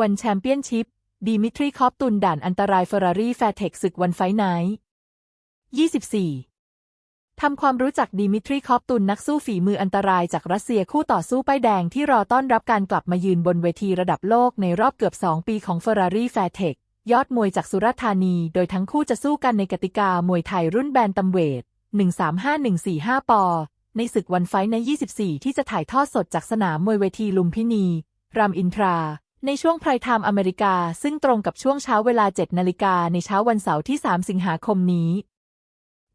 วันแชมเปี้ยนชิพ ดีมิทรีคอปตุนด่านอันตรายเฟอร์รารี่แฟร์เทคศึกวันไฟไนท์24 ทำความรู้จักดีมิทรีคอปตุนนักสู้ฝีมืออันตรายจากรัสเซียคู่ต่อสู้ป้ายแดงที่รอต้อนรับการกลับมายืนบนเวทีระดับโลกในรอบเกือบ 2 ปีของเฟอร์รารี่แฟร์เทคยอดมวยจากสุราษฎร์ธานี โดยทั้งคู่จะสู้กันในกติกามวยไทยรุ่นแบนตัมเวท 135145 ปอ ในศึกวันไฟท์ใน 24 ที่จะถ่ายทอดสดจากสนามมวยเวทีลุมพินี รามอินทรา ในช่วงไพรไทม์อเมริกา ซึ่งตรงกับช่วงเช้าเวลา 7 นาฬิกาในเช้าวันเสาร์ที่ 3 สิงหาคมนี้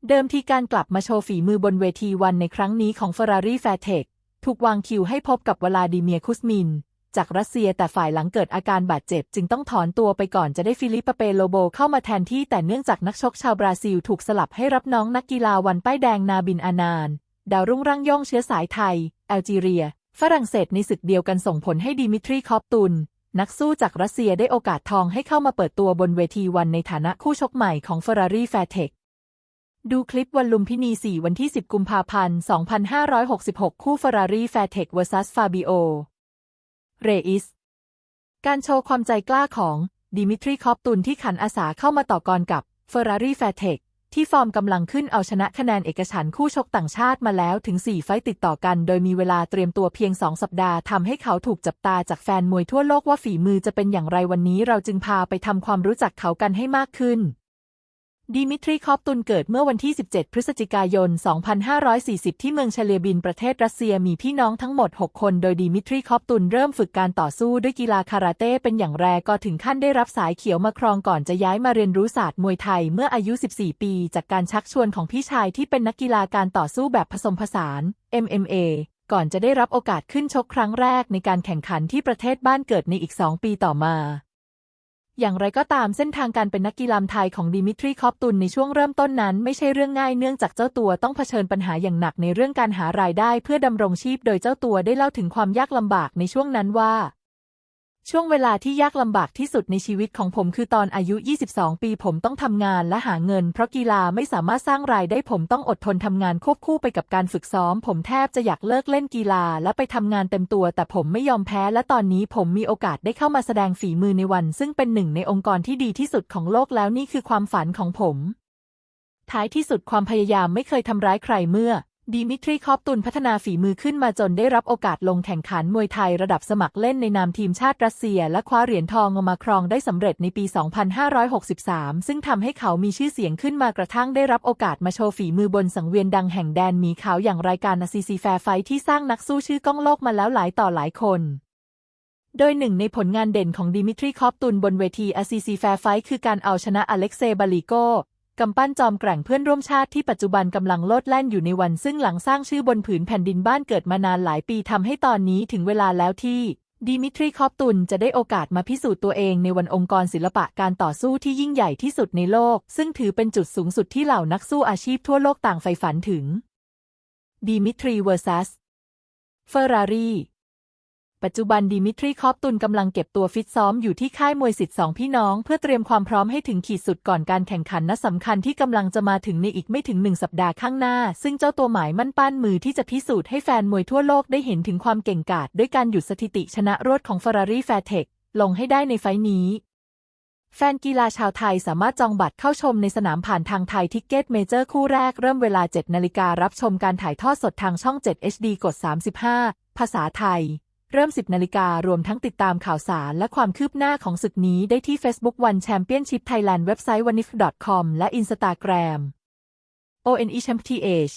เดิมทีการกลับมาโชว์ฝีมือบนเวทีวันในครั้งนี้ของ Ferrari f a i r t e c h ถูกวางคิวให้พบกับวลาดิเมียคุสมิน จากรัสเซียแต่ฝ่ายหลังเกิดอาการบาดเจ็บ จึงต้องถอนตัวไปก่อนจะได้ฟิลิปเปโลโบเข้ามาแทนที่แต่เนื่องจากนักชกชาวบราซิล ถูกสลับให้รับน้องนักกีฬาวันป้ายแดงนาบินอานานดาวรุ่งร่างย่องเชื้อสายไทย แอลจีเรีย ฝรั่งเศสในศึกเดียวกันส่งผลให้ดิมิทรีคอปตุน นักสู้จากรัสเซียได้โอกาสทองให้เข้ามาเปิดตัวบนเวทีวันในฐานะคู่ชกใหม่ของ Ferrari f a i r t e c h ดูคลิปวันลุมพินี 4 วันที่ 10 กุมภาพันธ์ 2566 คู่ Ferrari f a i r t e c h vs Fabio Reis การโชว์ความใจกล้าของดิมิทรีคอปตุนที่ขันอาสาเข้ามาต่อกรกับ Ferrari f a i r t e c h ที่ฟอร์มกำลังขึ้นเอาชนะคะแนนเอกฉันท์คู่ชกต่างชาติมาแล้วถึง 4 ไฟต์ติดต่อกัน โดยมีเวลาเตรียมตัวเพียง 2 สัปดาห์ทำให้เขาถูกจับตาจากแฟนมวยทั่วโลกว่าฝีมือจะเป็นอย่างไรวันนี้เราจึงพาไปทำความรู้จักเขากันให้มากขึ้น ดิมิทรีคอปตุนเกิดเมื่อวันที่ 17 พฤศจิกายน 2540 ที่เมืองเชเลียบินประเทศรัสเซียมีพี่น้องทั้งหมด 6 คน โดยดิมิทรีคอปตุนเริ่มฝึกการต่อสู้ด้วยกีฬาคาราเต้เป็นอย่างแรกก็ถึงขั้นได้รับสายเขียวมาครองก่อนจะย้ายมาเรียนรู้ศาสตร์มวยไทยเมื่ออายุ 14 ปี จากการชักชวนของพี่ชายที่เป็นนักกีฬาการต่อสู้แบบผสมผสาน MMA ก่อนจะได้รับโอกาสขึ้นชกครั้งแรกในการแข่งขันที่ประเทศบ้านเกิดในอีก 2 ปีต่อมา อย่างไรก็ตามเส้นทางการเป็นนักกีฬาไทยของดิมิทรีคอปตุนในช่วงเริ่มต้นนั้นไม่ใช่เรื่องง่ายเนื่องจากเจ้าตัวต้องเผชิญปัญหาอย่างหนักในเรื่องการหารายได้เพื่อดำรงชีพโดยเจ้าตัวได้เล่าถึงความยากลำบากในช่วงนั้นว่า ช่วงเวลาที่ยากลำบากที่สุดในชีวิตของผมคือตอนอายุ 22 ปีผมต้องทำงานและหาเงิน เพราะกีฬาไม่สามารถสร้างรายได้ผมต้องอดทนทำงานควบคู่ไปกับการฝึกซ้อม ผมแทบจะอยากเลิกเล่นกีฬาและไปทำงานเต็มตัว แต่ผมไม่ยอมแพ้และตอนนี้ผมมีโอกาสได้เข้ามาแสดงฝีมือในวัน ซึ่งเป็นหนึ่งในองค์กรที่ดีที่สุดของโลกแล้วนี่คือความฝันของผม ท้ายที่สุดความพยายามไม่เคยทำร้ายใครเมื่อ ดิมิทรีคอปตุนพัฒนาฝีมือขึ้นมาจนได้รับโอกาสลงแข่งขันมวยไทยระดับสมัครเล่นในนามทีมชาติรัสเซีย และคว้าเหรียญทองมาครองได้สำเร็จในปี 2563 ซึ่งทำให้เขามีชื่อเสียงขึ้นมากระทั่งได้รับโอกาสมาโชว์ฝีมือบนสังเวียนดังแห่งแดนหมีขาวอย่างรายการ ACC Fair Fight ที่สร้างนักสู้ชื่อก้องโลกมาแล้วหลายต่อหลายคนโดยหนึ่งในผลงานเด่นของดิมิทรีคอปตุนบนเวที ACC Fair Fight คือการเอาชนะอเล็กเซย์บาลิโก กำปั้นจอมแกร่งเพื่อนร่วมชาติที่ปัจจุบันกำลังโลดแล่นอยู่ในวันซึ่งหลังสร้างชื่อบนผืนแผ่นดินบ้านเกิดมานานหลายปีทำให้ตอนนี้ถึงเวลาแล้วที่ดิมิทรีคอปตุนจะได้โอกาสมาพิสูจน์ตัวเองในวันองค์กรศิลปะการต่อสู้ที่ยิ่งใหญ่ที่สุดในโลก ซึ่งถือเป็นจุดสูงสุดที่เหล่านักสู้อาชีพทั่วโลกต่างใฝ่ฝันถึงดิมิทรีเวอร์ซัสเฟอร์รารี ปัจจุบันดิมิทรีคอปตุนกำลังเก็บตัวฟิตซ้อมอยู่ที่ค่ายมวยสิทธิ์สองพี่น้อง เพื่อเตรียมความพร้อมให้ถึงขีดสุดก่อนการแข่งขันนัดสำคัญที่กำลังจะมาถึงในอีกไม่ถึงหนึ่งสัปดาห์ข้างหน้า ซึ่งเจ้าตัวหมายมั่นปั้นมือที่จะพิสูจน์ให้แฟนมวยทั่วโลกได้เห็นถึงความเก่งกาจด้วยการหยุดสถิติชนะรวดของ Ferrari f a i r t e c h ลงให้ได้ในไฟล์นี้แฟนกีฬาชาวไทยสามารถจองบัตรเข้าชมในสนามผ่านทางไทยทิกเก็ตเมเจอร์คู่แรกเริ่มเวลา 7 นาฬิการับชมการถ่ายทอดสดทางช่อง 7 HD กด 35 ภาษาไทย เริ่ม 10 นาฬิการวมทั้งติดตามข่าวสารและความคืบหน้าของศึกนี้ได้ที่ Facebook One Championship Thailand เว็บไซต์ wanif.com และ Instagram ONE Champ TH